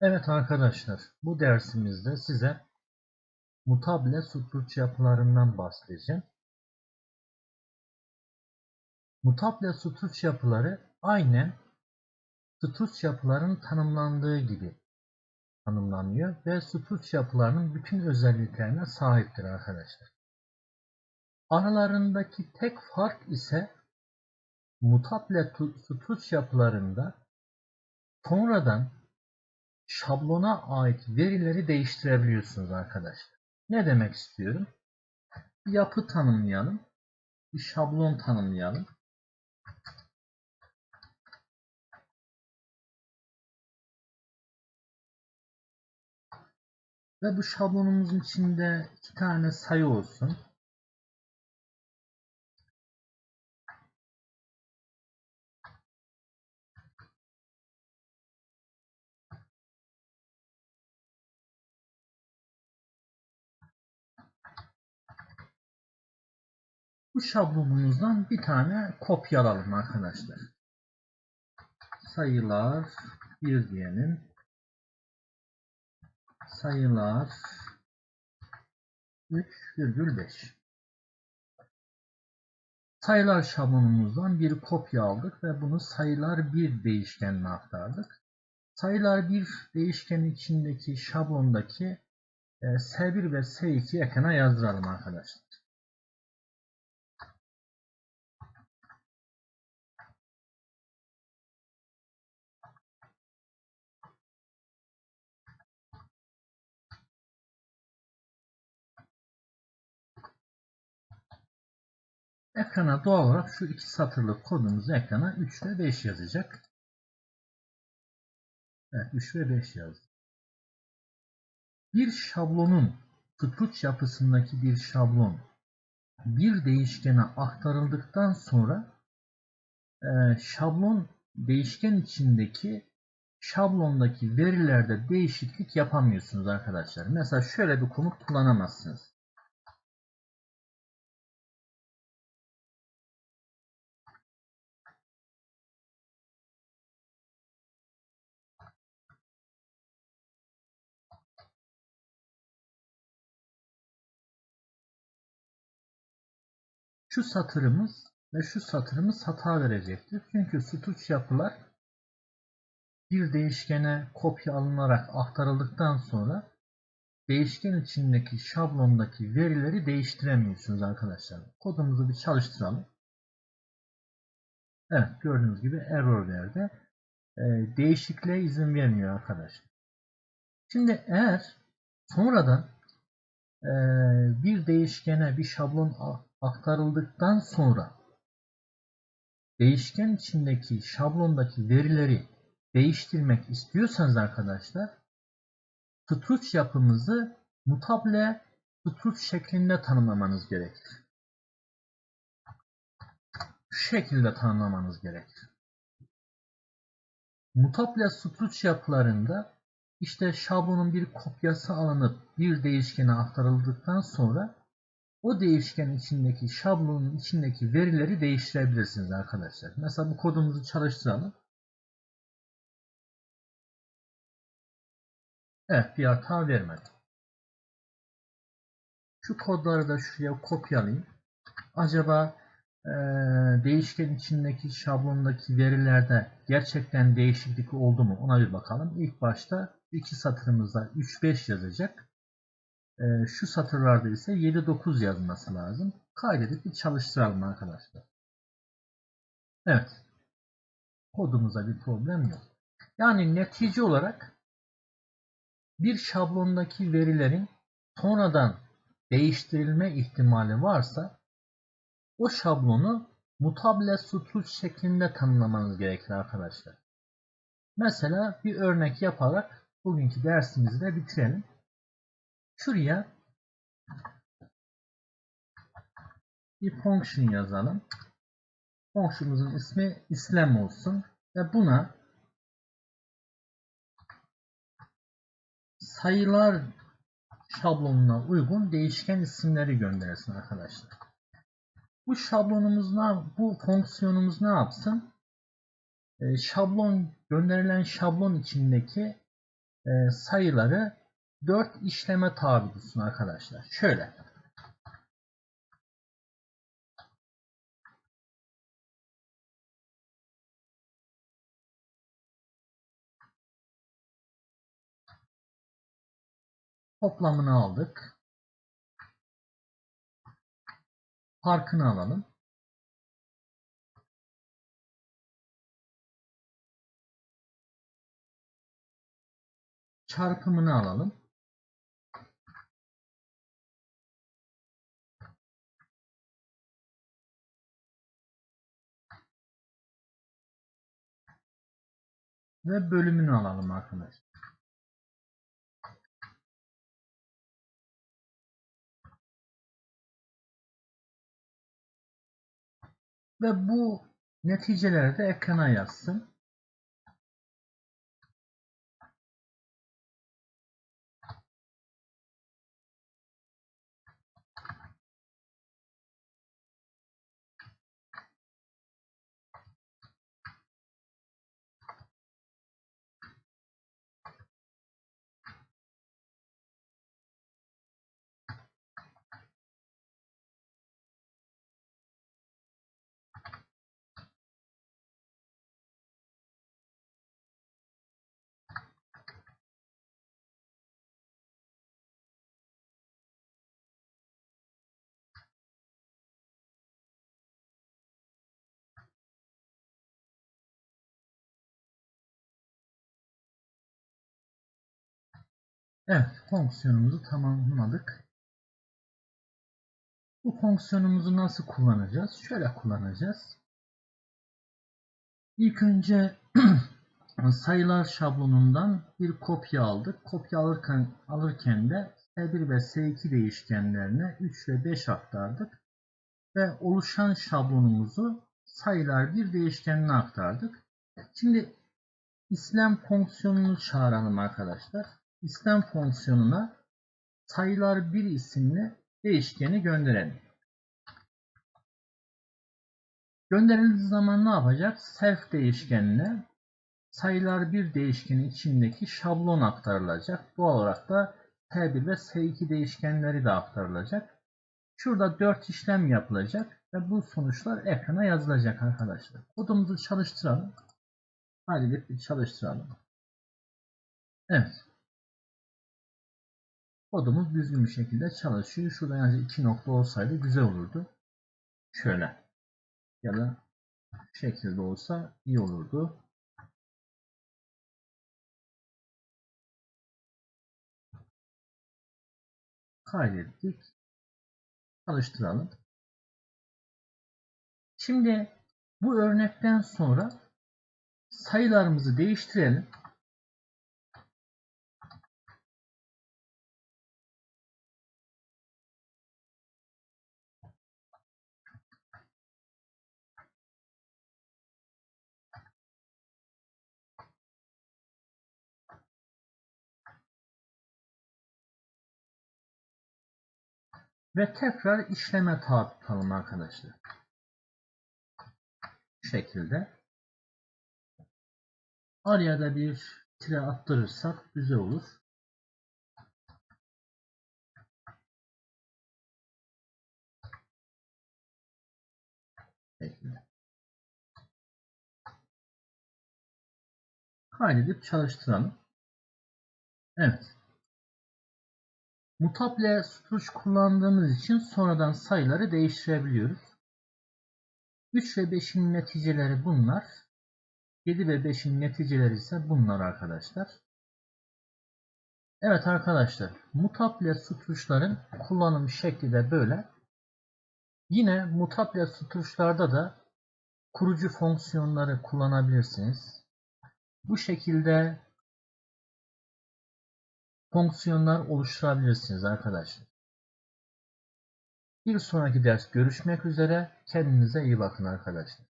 Evet arkadaşlar, bu dersimizde size mutable suturuç yapılarından bahsedeceğim. Mutable suturuç yapıları aynen suturuç yapıların tanımlandığı gibi tanımlanıyor ve suturuç yapılarının bütün özelliklerine sahiptir arkadaşlar. Aralarındaki tek fark ise mutable suturuç yapılarında sonradan şablona ait verileri değiştirebiliyorsunuz arkadaşlar. Ne demek istiyorum? Bir yapı tanımlayalım. Bir şablon tanımlayalım. Ve bu şablonumuzun içinde iki tane sayı olsun. Bu şablonumuzdan bir tane kopyalalım arkadaşlar. Sayılar 1 diyelim. Sayılar 3,5 Sayılar şablonumuzdan bir kopya aldık ve bunu sayılar 1 değişkenine aktardık. Sayılar 1 değişkenin içindeki şablondaki e, S1 ve S2 ekrana yazdıralım arkadaşlar. Ekrana doğal olarak şu iki satırlık kodumuzu ekrana 3 ve 5 yazacak. Evet 3 ve 5 yazdı. Bir şablonun tutuç yapısındaki bir şablon bir değişkene aktarıldıktan sonra e, şablon değişken içindeki şablondaki verilerde değişiklik yapamıyorsunuz arkadaşlar. Mesela şöyle bir komut kullanamazsınız. Şu satırımız ve şu satırımız hata verecektir. Çünkü sutuç yapılar bir değişkene kopya alınarak aktarıldıktan sonra değişken içindeki şablondaki verileri değiştiremiyorsunuz arkadaşlar. Kodumuzu bir çalıştıralım. Evet gördüğünüz gibi error verdi. Ee, değişikliğe izin vermiyor arkadaşlar. Şimdi eğer sonradan bir değişkene bir şablon aktarıldıktan sonra değişken içindeki şablondaki verileri değiştirmek istiyorsanız arkadaşlar struct yapımızı mutable struct şeklinde tanımlamanız gerekir. Şu şekilde tanımlamanız gerekir. Mutable struct yapılarında işte şablonun bir kopyası alınıp bir değişkene aktarıldıktan sonra o değişken içindeki şablonun içindeki verileri değiştirebilirsiniz arkadaşlar. Mesela bu kodumuzu çalıştıralım. Evet bir hata vermedi. Şu kodları da şuraya kopyalayayım. Acaba e, değişken içindeki şablondaki verilerde gerçekten değişiklik oldu mu? Ona bir bakalım. İlk başta iki satırımızda 3-5 yazacak. Ee, şu satırlarda ise 7-9 yazması lazım. Kaydedip bir çalıştıralım arkadaşlar. Evet. Kodumuza bir problem yok. Yani netice olarak bir şablondaki verilerin sonradan değiştirilme ihtimali varsa o şablonu mutable sutuş şeklinde tanımlamanız gerekir arkadaşlar. Mesela bir örnek yaparak bugünkü dersimizi de bitirelim. Şuraya bir function yazalım. Fonksiyonumuzun ismi islam olsun ve buna sayılar şablonuna uygun değişken isimleri göndersin arkadaşlar. Bu şablonumuz ne, bu fonksiyonumuz ne yapsın? Ee, şablon gönderilen şablon içindeki e, sayıları 4 işleme tabi tutsun arkadaşlar. Şöyle. Toplamını aldık. Farkını alalım. Çarpımını alalım. Ve bölümünü alalım arkadaşlar. Ve bu neticeleri de ekrana yazsın. Evet, fonksiyonumuzu tamamladık. Bu fonksiyonumuzu nasıl kullanacağız? Şöyle kullanacağız. İlk önce sayılar şablonundan bir kopya aldık. Kopya alırken, alırken de S1 ve S2 değişkenlerine 3 ve 5 aktardık. Ve oluşan şablonumuzu sayılar bir değişkenine aktardık. Şimdi işlem fonksiyonunu çağıralım arkadaşlar. İşlem fonksiyonuna sayılar bir isimli değişkeni gönderelim. Gönderildiği zaman ne yapacak? Self değişkenine sayılar bir değişkeni içindeki şablon aktarılacak. Doğal olarak da T1 ve S2 değişkenleri de aktarılacak. Şurada 4 işlem yapılacak ve bu sonuçlar ekrana yazılacak arkadaşlar. Kodumuzu çalıştıralım. Hadi bir çalıştıralım. Evet. Kodumuz düzgün bir şekilde çalışıyor. Şurada yani iki nokta olsaydı güzel olurdu. Şöyle. Ya da şekilde olsa iyi olurdu. Kaydettik. Çalıştıralım. Şimdi bu örnekten sonra sayılarımızı değiştirelim. Ve tekrar işleme tabi tutalım arkadaşlar. Bu şekilde. Araya da bir tire attırırsak güzel olur. Kaydedip çalıştıralım. Evet. Mutable sutuş kullandığımız için sonradan sayıları değiştirebiliyoruz. 3 ve 5'in neticeleri bunlar. 7 ve 5'in neticeleri ise bunlar arkadaşlar. Evet arkadaşlar, mutable suturuşların kullanım şekli de böyle. Yine mutable suturuşlarda da kurucu fonksiyonları kullanabilirsiniz. Bu şekilde fonksiyonlar oluşturabilirsiniz arkadaşlar. Bir sonraki ders görüşmek üzere. Kendinize iyi bakın arkadaşlar.